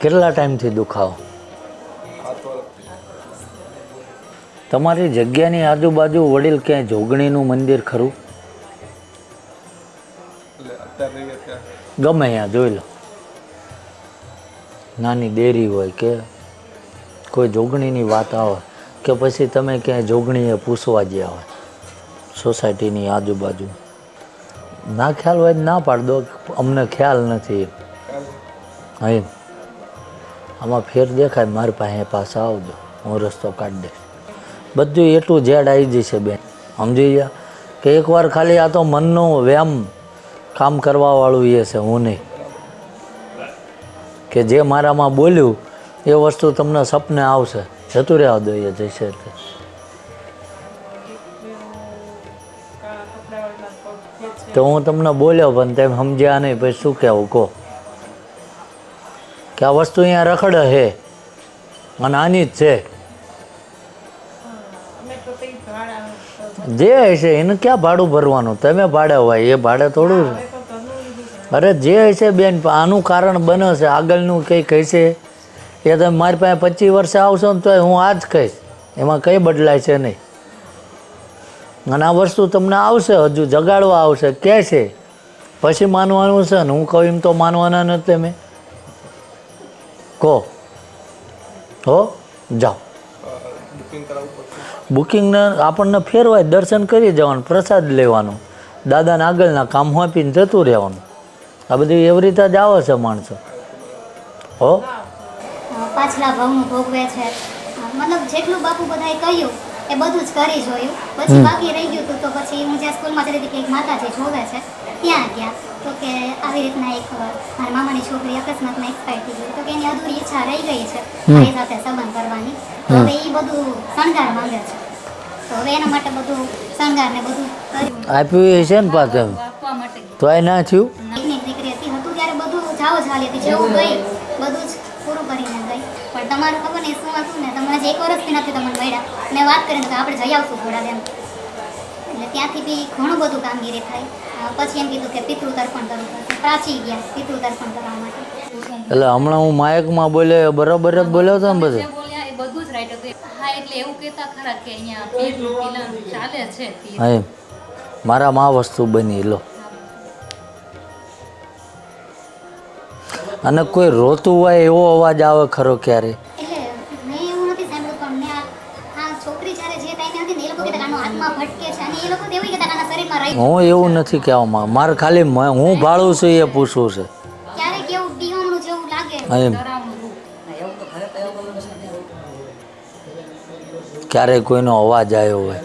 કેટલા ટાઈમથી દુખાવો? તમારી જગ્યાની આજુબાજુ વડીલ ક્યાંય જોગણીનું મંદિર ખરું? ગમે ત્યાં, જોઈ લો. નાની ડેરી હોય કે કોઈ જોગણીની વાત આવે કે પછી તમે ક્યાંય જોગણીએ પૂછવા ગયા હોય, સોસાયટીની આજુબાજુ. ના ખ્યાલ હોય ના પાડ દો, અમને ખ્યાલ નથી. અહીં, આમાં ફેર દેખાય, મારી પાસે પાસે આવજો, હું રસ્તો કાઢી દઈશ. બધું એટલું ઝેડ આવી જશે બેન. સમજી ગયા? કે એકવાર ખાલી આ તો મનનો વ્યાયામ કામ કરવાવાળું એ છે, હું નહીં. કે જે મારામાં બોલ્યું, એ વસ્તુ તમને સપને આવશે. જતું રહેવા દો એ જશે તે તો હું તમને બોલ્યો, પણ તેમ સમજ્યા નહીં. પછી શું કહેવું, કહો. કે આ વસ્તુ અહીંયા રખડે છે અને આની જ છે. જે હશે એને ક્યાં ભાડું ભરવાનું? તમે ભાડે હોય, એ ભાડે થોડું અરે જે હશે બેન આનું કારણ બને છે. આગળનું કંઈ કહેશે એ તમે મારી પાસે પચીસ વર્ષે આવશો ને તો હું આ જ કહીશ. એમાં કંઈ બદલાય છે નહીં. અને આ વસ્તુ તમને આવશે, હજુ જગાડવા આવશે કે છે. પછી માનવાનું છે ને, હું કહું એમ તો માનવાના નથી તમે. કહો. હો, જાઓ. બુકિંગ બુકિંગને આપણને ફેરવાય, દર્શન કરી જવાનું, પ્રસાદ લેવાનો. દાદાને આગળના કામ આપીને જતું રહેવાનું. આ બધું એવી રીતે જ આવે છે માણસો. હો. પાછલા ભાવનું ભોગવે છે. મતલબ જેટલું બાપુ બધાએ કહ્યું એ બધું જ કરી જોયું. પછી બાકી રહી ગયું હતું તો પછી હું જ્યાં સ્કૂલમાં જતી હતી કે એક માતાજી જોવે છે ત્યાં ગયા. તો કે આવી રીતના એક મારા મામાની છોકરી અકસ્માતમાં એક્સપાયર થઈ ગઈ. તો કે એની અધૂરી ઈચ્છા રહી ગઈ છે મારી સાથે સંબંધ કરવાની. તો હવે એ બધું શણગાર માંગે છે. તો હવે એના માટે બધું શણગાર ને બધું કર્યું. આપ્યું છે ને પાછું? તો એ ના થયું? દીકરી હતી. હતું ત્યારે બધું જાઓ ચાલી હતી. જેવું ગઈ બધું જ પૂરું કરીને ગઈ. પણ તમારું નહીં શું ને તમને જે એક વર્ષ બી નથી તમને મળ્યા. મેં વાત કરીને કે આપણે જઈ આવશું ઘોડા એમ એટલે ત્યાંથી બી ઘણું બધું કામગીરી થાય. પછી એમ કીધું કે પિતૃ તર્પણ કરવું પડશે. પ્રાચી ગયા પિતૃ તર્પણ કરવા માટે. એટલે હમણાં હું માયકમાં બોલ્યો એ બરાબર જ બોલ્યો હતો ને બધું? જે બોલ્યા બધું જ રાઈટ હતું. હા એટલે એવું કહેતા ખરા કે અહીંયા પીરનું પિલન ચાલે છે હા એમ. મારામાં આ વસ્તુ બની લો. અને કોઈ રોતું હોય એવો અવાજ આવે ખરો ક્યારે? હું એવું નથી કહેવા માંગ મારે ખાલી હું ભાડું છું એ પૂછવું છે. એમ ક્યારેય કોઈનો અવાજ આવ્યો હોય.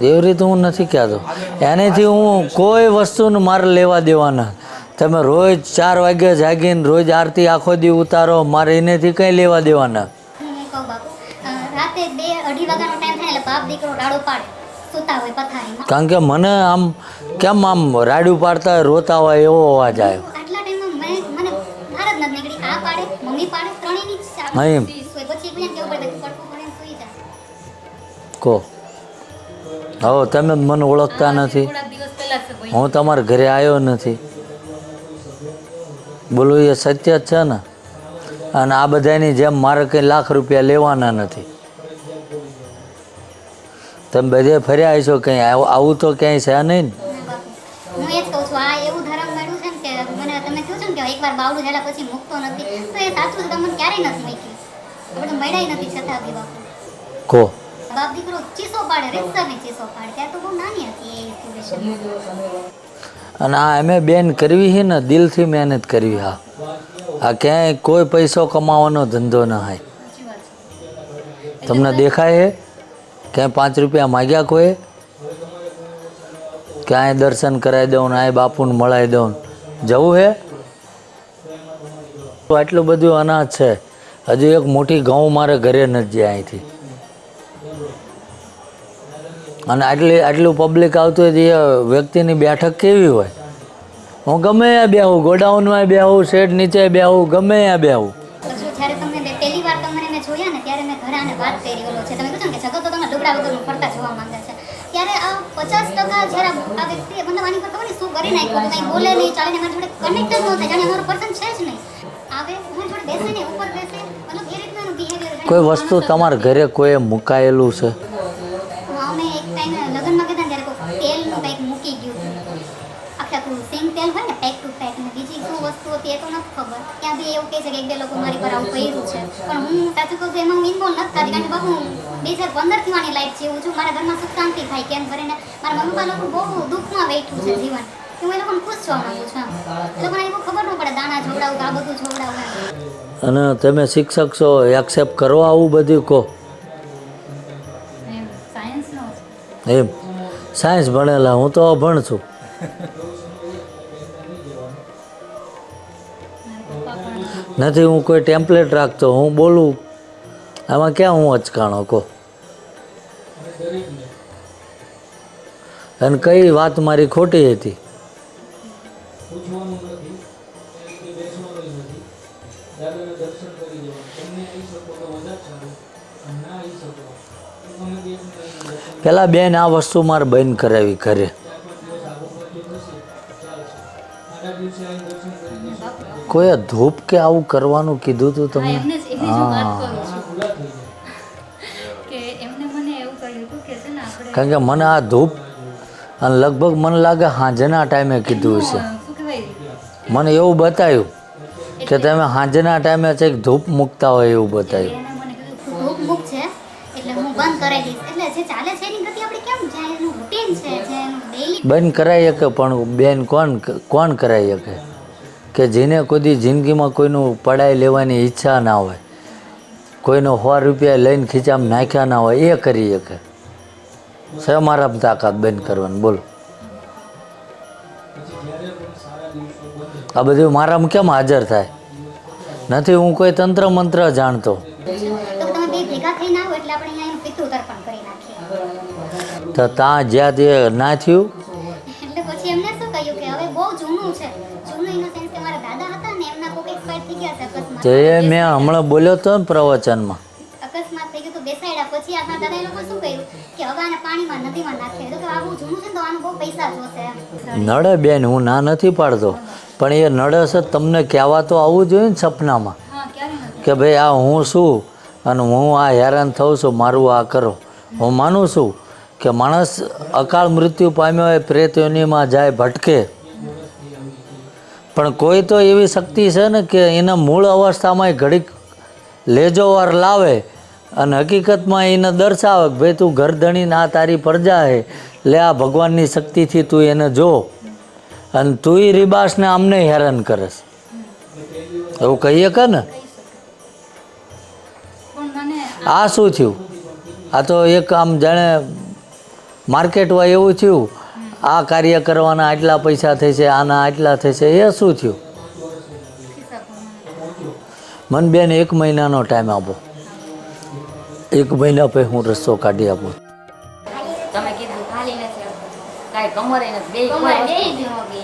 એવી રીતે હું નથી કહેતો. એનેથી હું કોઈ વસ્તુને મારે લેવા દેવાના. તમે રોજ ચાર વાગે જાગીને રોજ આરતી આખો દી ઉતારો મારે એનેથી કંઈ લેવા દેવાના. બાપ દીકરો રાડો પાડે સૂતા હોય પથારીમાં. કારણ કે મને આમ કેમ આમ રાડું પાડતા હોય, રોતા હોય એવો અવાજ આવ્યો? આટલા ટાઈમમાં મને બહાર જ નથી નીકળી. આ પાડે મમ્મી પાડે ત્રણેયની જ હા એમ. પછી એકબીજાને કેવું પડે કે પડખું ભરીને સૂઈ જાય. કહો હો તમે મને ઓળખતા નથી. થોડાક દિવસ પહેલા છે ભાઈ હું તમારા ઘરે આવ્યો નથી. બોલું એ સત્ય જ છે ને? અને આ બધાની જેમ મારે કંઈ લાખ રૂપિયા લેવાના નથી. તમે બધે ફર્યા હશો કંઈ આવું તો ક્યાંય છે નહીં હું એ જ કહું છું આ એવું ધર્મ મળ્યું છે કે મને તમે કહ્યું છે કે એકવાર બાવડું ઝાલા પછી મૂકતો નથી તો એ સાચું તમને ક્યારેય નથી મૂકી આપણે મળ્યા નથી છતાં બી બાપુ. કહો બાપ દીકરો ચીસો પાડે રીતસરની ચીસો પાડે ત્યારે તો બહુ નાની હતી એ અને આ અમે બેન કરવી છે ને દિલથી મહેનત કરવી હા. આ ક્યાંય કોઈ પૈસો કમાવાનો ધંધો ન હોય. તમને દેખાય છે? ક્યાંય પાંચ રૂપિયા માગ્યા કોઈ? ક્યાંય દર્શન કરાવી દઉં ને આ બાપુને મળાવી દઉં જવું હે? તો આટલું બધું અનાજ છે. હજુ એક મોટી ઘઉં મારે ઘરે નથી અહીંથી. અને આટલી, આટલું પબ્લિક આવતું હોય એ વ્યક્તિની બેઠક કેવી હોય? હું ગમે ત્યાં બેહું, ગોડાઉનમાં બેહું, શેડ નીચે બેહું, ગમે ત્યાં બેહું જો જ્યારે તમને બે- પહેલી વાર તમને મેં જોયા ને ત્યારે મેં ઘરે આને વાત કરી ઓલો છે તમે કહો છો ને કે જગત તો તમે લુગડા વગરનું ફરતા જોવા માંગે છે. ત્યારે આ પચાસ ટકા જ્યારે આ વ્યક્તિ મતલબ આની પર ખબર નહીં શું કરી નાખ્યું? કંઈ બોલે નહીં ચાલે મારી જોડે કનેક્ટ જ ન થાય જાણે અમારો પર્સન છે જ નહીં. આવે મારી જોડે બેસે ઉપર બેસે મતલબ એ રીતના કોઈ વસ્તુ તમારા ઘરે કોઈએ મુકાયેલું છે અમે એક ટાઈમે લગ્નમાં ગયા ને ત્યારે કોઈ તેલનું કંઈક મૂકી ગયું હતું આખે આખું સિંગ તેલ હોય ને પેક ટુ પેક ને બીજી શું વસ્તુ હતી એ તો નથી ખબર ત્યાં બી એવું કહે છે કે એક બે લોકો આવું કર્યું છે. પણ હું સાચું કહું તો એમાં હું ઇન્વોલ્વ નથી થતી કારણ કે બહુ હું બે હજાર પંદરથી મારી લાઈફ જીવું છું. મારા ઘરમાં સુખ શાંતિ થાય કેમ કરીને મારા મમ્મી પપ્પા લોકો બહુ દુઃખમાં બેઠું છે જીવન. કે હું એ લોકોને ખુશ જોવા માંગુ છું એ લોકોને એવું ખબર ન પડે દાણા જોવડાવું કે આ બધું જોવડાવું અને તમે શિક્ષક છો એક્સેપ્ટ કરો આવું બધું કહો. એમ એમ. સાયન્સ ભણેલા હું તો અભણ છું. નથી, હું કોઈ ટેમ્પલેટ રાખતો, હું બોલું. આમાં ક્યાં હું અચકાણો કહો? અને કઈ વાત મારી ખોટી હતી? પેલા બેન આ વસ્તુ મારે બંધ કરાવી ઘરે. કોઈએ ધૂપ કે આવું કરવાનું કીધું હતું ને આપણે કારણ કે મને આ ધૂપ અને લગભગ મને લાગે સાંજના ટાઈમે કીધું છે મને એવું બતાવ્યું કે તમે સાંજના ટાઈમે છે ધૂપ મૂકતા હોય એવું બતાવ્યું બંધ કરાવી બંધ શકે પણ બેન કોણ કોણ કરાવી શકે? કે જેને કોઈ જિંદગીમાં કોઈનું પડાઈ લેવાની ઈચ્છા ના હોય કોઈનો સો રૂપિયા લઈને ખીચામાં નાખ્યા ના હોય એ કરી શકે. છે મારા તાકાત બંધ કરવાની બોલો. આ બધું મારામાં કેમ હાજર થાય? નથી હું કોઈ તંત્ર મંત્ર જાણતો. તો ત્યાં જ્યાં તે ના થયું તો એ મેં હમણાં બોલ્યો હતો ને પ્રવચનમાં. અકસ્માત થઈ ગયો તો બેસાડ્યા. પછી આપણા દાદા એ લોકો શું કર્યું? કે હવે આને પાણીમાં નદીમાં નાખે તો કે આ બહુ જૂનું છે તો આનું બહુ પૈસા જોશે એમ. બેન હું ના નથી પાડતો. પણ એ નડે છે તમને કહેવા તો આવવું જોઈએ ને સપનામાં. કે ભાઈ આ હું છું અને હું આ હેરાન થઉં છું મારું આ કરો. હું માનું છું કે માણસ અકાળ મૃત્યુ પામ્યો હોય પ્રેત યોનિમાં જાય ભટકે. પણ કોઈ તો એવી શક્તિ છે ને કે એના મૂળ અવસ્થામાં ઘડીક લેજોવાર લાવે અને હકીકતમાં એને દર્શાવે કે ભાઈ તું ઘર ધણીને આ તારી પ્રજા હે લે આ ભગવાનની શક્તિથી તું એને જો. અને તું રિબાસને આમને હેરાન કરસ. એવું કહીએ કે ને? આ શું થયું? આ તો એક આમ જાણે માર્કેટમાં એવું થયું આ કાર્ય કરવાના આટલા પૈસા થશે આના આટલા થશે એ શું થયું? મન બેન એક મહિનાનો ટાઈમ આપો. એક મહિના પછી હું રસ્તો કાઢી આપું. તમે કીધું ખાલી નથી કાંઈ કમરે નથી બે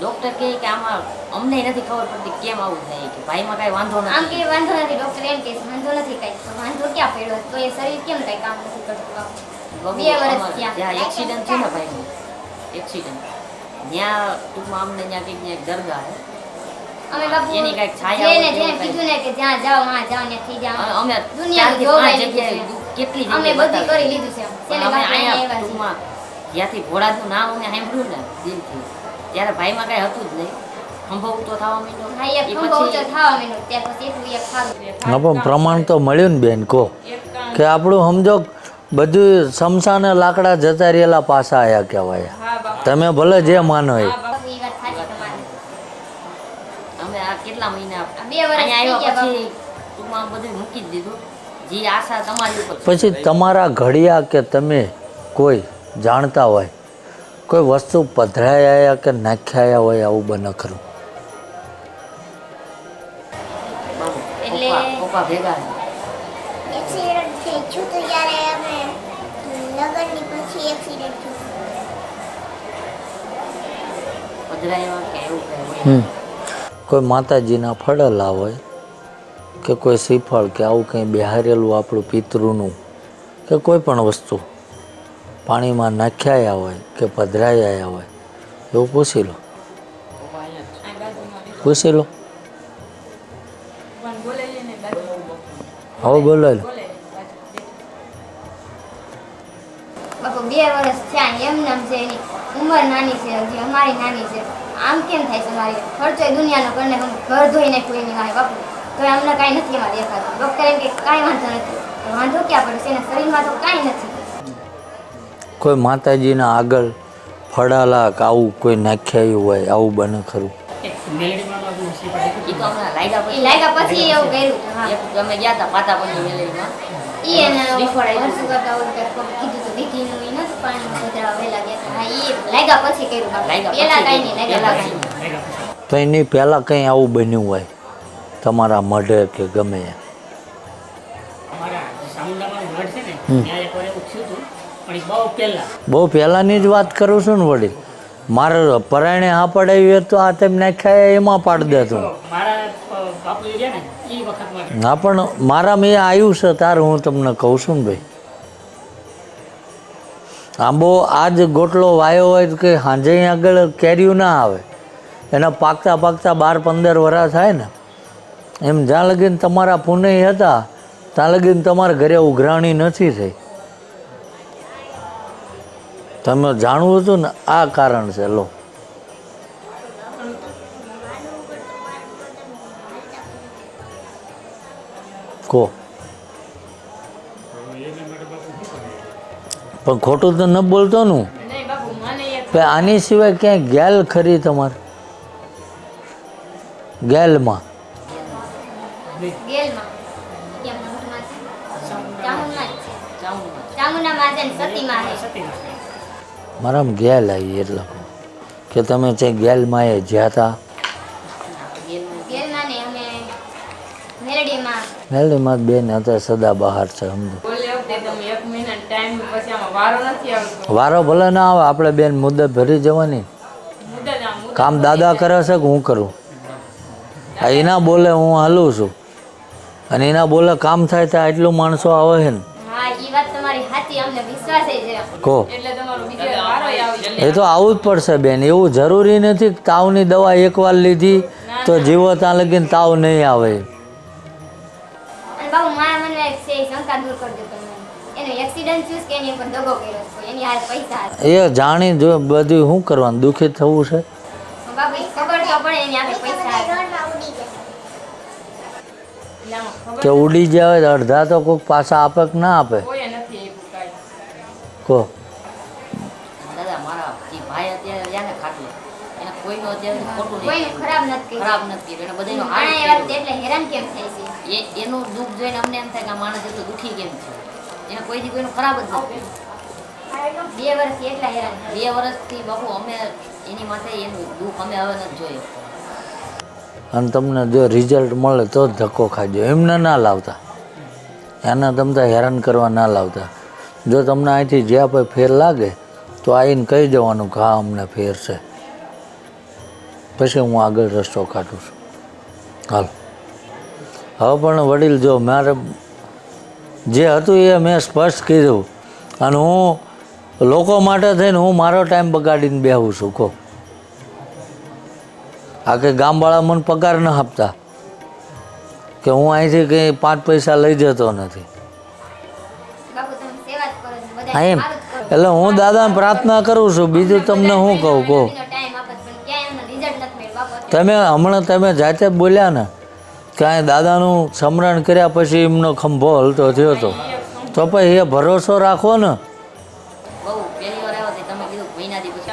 ડોક્ટર કહે કે આમાં અમને નથી ખબર પડતી કેમ આવું થાય કે ભાઈમાં કાંઈ વાંધો આમ કે વાંધો નથી ડોક્ટર એમ કે વાંધો નથી કઈ. વાંધો ક્યાં પડ્યો? તો એ શરીર કેમ કઈ કામ નથી કરતું? બે વર્ષ ત્યાં એક્સિડન્ટ થયો ને ભાઈનું. એક્સિડન્ટ ત્યાં ટૂંકમાં અમને ત્યાં કંઈક ત્યાં એક દરગાહ છે અમે બાપુ એની કાંઈક છાયા જેને જેને કીધું ને કે જ્યાં જાઓ માં જાઓ ને થઈ જાઓ. અમે દુનિયાનું જોવાઈ જગ્યાએ કેટલી અમે બધી કરી લીધું છે તેને અહીંયા ટૂંકમાં જ્યાંથી ભોળાનું નામ અમે સાંભળ્યું ને દિલથી. ત્યારે ભાઈમાં કાંઈ હતું જ નહીં. પ્રમાણ તો મળ્યું ને બેન કહો. કે આપણું સમજો બધું સમસાને લાકડા જતા રહેલા પાછા આયા કહેવાય. તમે ભલે જે માનો એ બાપુ એ વાત સાચી તમારી. અમે આ કેટલા મહિના આ બે વર્ષ અહીંયા થઈ આવ્યા ગયા પછી ટૂંકમાં બધું મૂકી જ દીધું. જે આશા તમારી ઉપર છે. પછી તમારા ઘડિયા કે તમે કોઈ જાણતા હોય કોઈ વસ્તુ પધરાયા કે નાખ્યા હોય આવું બને ખરું? બાબુ, એટલે- પપ્પા પપ્પા ભેગા છે. એક્સિડન્ટ થઈ થયું તો ત્યારે અમે લગ્નની પછી એક્સિડન્ટ કંઈ હોય. હમ. કોઈ માતાજીના ફળલા હોય કે કોઈ શ્રીફળ કે આવું કંઈ બિહારેલું આપણું પિતૃનું કે કોઈ પણ વસ્તુ પાણીમાં નાખ્યા હોય કે પધરાયા હોય એવું પૂછી લો. પૂછી લો. હવે બોલાય લો. બે વર્ષ થયા એમ નામ છે એની. ઉંમર નાની છે હજી અમારી નાની છે. આમ કેમ થાય છે મારી? ખર્ચો એ દુનિયાનો કરીને હું ઘર ધોઈ નાખ્યું એની વાંહે બાપુ. તો અમને કાંઈ નથી એમાં દેખાતું. ડૉક્ટર એમ કે કાંઈ વાંધો નથી. વાંધો ક્યાં પડે છે? એના શરીરમાં તો કાંઈ નથી. કોઈ માતાજીના આગળ ફળાલા કે આવું કોઈ નાખ્યા હોય આવું બને ખરું. એ લાગ્યા એ પછી એવું કર્યું. ગયા હતા પાતા ઈ એને કરતા કીધું દીકરીનું તો એની પહેલાં કંઈ આવું બન્યું હોય? તમારા મઢે કે ગમે? બહુ પહેલાંની જ વાત કરું છું ને વડીલ મારે પરાયણે હા પડાવી હોય તો આ તેમ નાખ્યા એમાં પાડી દે હા પણ મારા મેં આવ્યું છે ત્યારે હું તમને કહું છું ને ભાઈ. આંબો આજ ગોટલો વાયો હોય કે સાંજે આગળ કેર્યું ના આવે. એના પાકતા પાકતા બાર પંદર વરા થાય ને. એમ જ્યાં લગીને તમારા પુણે હતા, ત્યાં લગીને તમારા ઘરે ઉઘરાણી નથી થઈ. તમે જાણવું હતું ને આ કારણ છે, લો. કો. પણ ખોટું તો ન બોલતો નું આની સિવાય ક્યાંય ગેલ ખરી તમારે? ગેલમાં? મારામાં ગેલ આવી એટલે. કે તમે છે ગેલમાં એ જ્યાં હતા? મેલડીમાં. બેન હતા સદા બહાર છે સમજો બોલે વખતે તમે એક મહિના ટાઈમ પછી આમાં વારો ભલે ના આવે આપણે બેન મુદત ભરી જવાની. કામ દાદા કરે છે કે હું કરું? આ એના બોલે હું હાલું છું. અને એના બોલે કામ થાય ત્યાં એટલું માણસો આવે છે ને. હા ઈ વાત તમારી સાચી અમને વિશ્વાસ છે કહો. એટલે તમારો બીજો વારો આવી એ તો આવવું જ પડશે બેન એવું જરૂરી નથી તાવની દવા એકવાર લીધી તો જીવો ત્યાં લગીને તાવ નહીં આવે. બાબુ મારા મનમાં એક છે શંકા દૂર કરજો એ જાણી જો બધું શું કરવાનું દુઃખી થવું છે? કે ઉડી જાય અડધા તો કોઈક પાછા આપે કે ના આપે? એ એનું દુઃખ જોઈને અમને એમ થાય કે માણસ એટલું દુઃખી કેમ છે? એને કોઈથી કોઈનું ખરાબ જ નથી. બે વર્ષથી એટલા હેરાન બે વર્ષથી બાપુ અમે એની માથે એનું દુઃખ અમે હવે નથી જોયું. અને તમને જો રિઝલ્ટ મળે તો જ ધક્કો ખાજો. એમને ના લાવતા. એને તમને હેરાન કરવા ના લાવતા. જો તમને અહીંથી જ્યાં કોઈ ફેર લાગે, તો આવીને કહી દેવાનું કે હા, અમને ફેર છે. પછી હું આગળ રસ્તો કાઢું છું. હાલ. હવે પણ વડીલ જો મારે જે હતું એ મેં સ્પષ્ટ કીધું અને હું લોકો માટે થઈને હું મારો ટાઈમ બગાડીને બેહું છું કહો. આ કે ગામવાળા મને પગાર ન આપતા કે હું અહીંથી કંઈ પાંચ પૈસા લઈ જતો નથી. એમ. એટલે હું દાદાને પ્રાર્થના કરું છું બીજું તમને શું કહું કહો. તમે હમણાં તમે જાતે બોલ્યા ને કે દાદાનું સ્મરણ કર્યા પછી એમનો ખંભો હલતો થયો હતો તો પછી એ ભરોસો રાખો ને.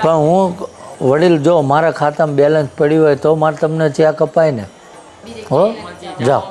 પણ હું વડીલ જો મારા ખાતામાં બેલેન્સ પડ્યું હોય તો મારે તમને ચેક અપાય ને. હો? જાઓ.